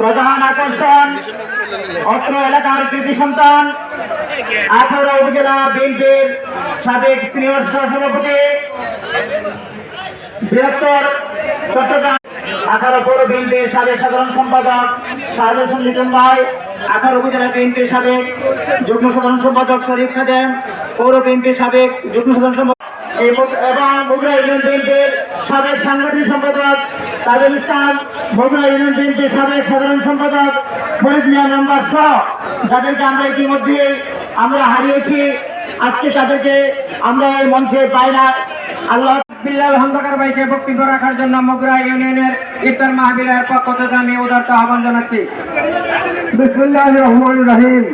প্রধান আকর্ষণ, অত্র এলাকার কৃতি সন্তান, আঠারো উপজেলা বিএনপির সাবেক সিনিয়র সহসভাপতি, বৃহত্তর চট্টগ্রাম, আঠারো পৌর বিএনপির সাবেক সাধারণ সম্পাদক সাহায্য লিটন ভাই, আঠারো উপজেলা বিএনপির সাবেক যুগ্ম সাধারণ সম্পাদক শরীফ খাদেম, পৌর বিএনপির সাবেক যুগ্ম সাধারণ সম্পাদক এবং বগুড়া ইউনিয়ন বিএনপির সাবেক সাংগঠনিক সম্পাদক তাজুল ইসলাম বগুড়া ইউনিয়ন বিএনপির সাবেক সাধারণ সম্পাদক ফরিদ মিয়া মেম্বার সহ যাদেরকে আমরা ইতিমধ্যে আমরা হারিয়েছি, আজকে তাদেরকে আমরা এই মঞ্চে পাই না। আল্লাহ বিল্লাল খন্দকার ভাইকে বক্তব্য রাখার জন্য মগুরা ইউনিয়নের ইফতার মাহবিলের পক্ষ থেকে আমি উদারত আহ্বান জানাচ্ছি। বিসমুল্লাহ রহমান রহিম।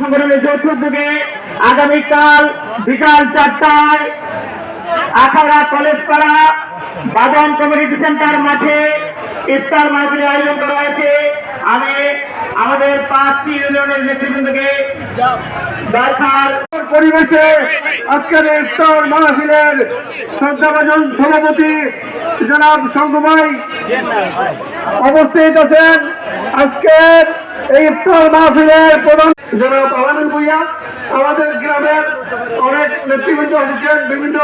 সংগঠনের যৌথ উদ্যোগে আগামীকাল বিকাল চারটায় আখাড়া কলেজ পাড়া বাদাম কমিউনিটি সেন্টার মাঠে ইফতার মাহফিলের আয়োজন করা হয়েছে। আমি আমাদের পাঁচটি ইউনিয়নের নেতৃবৃন্দকে দরকার। পরিবেশে আজকের ইফতার মাহফিলের শ্রদ্ধাভাজন সভাপতি জনাব শঙ্কুভাই উপস্থিত আছেন। আজকের এই ইফতার মাহফিলের প্রধান জনাব আলামিন ভুইয়া, আমাদের গ্রামের অনেক নেতৃবৃন্দ এসেছেন বিভিন্ন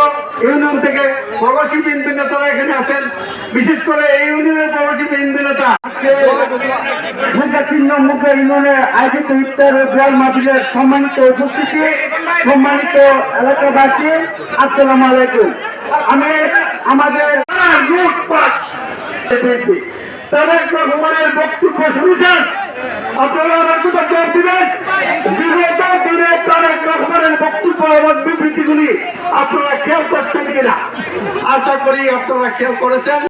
ইউনিয়ন থেকে প্রবাসী বিএনপি নেতারা এখানে আছেন। বিশেষ করে এই ইউনিয়নের প্রবাসী বিএনপি নেতা বক্তব্য শুনেছেন? আপনারা আমার কথা জবাব দিবেন? বিগত দিনে তারেক রহমানের বক্তব্য এবং বিবৃতিগুলি আপনারা খেয়াল করছেন কিনা? আশা করি আপনারা খেয়াল করেছেন।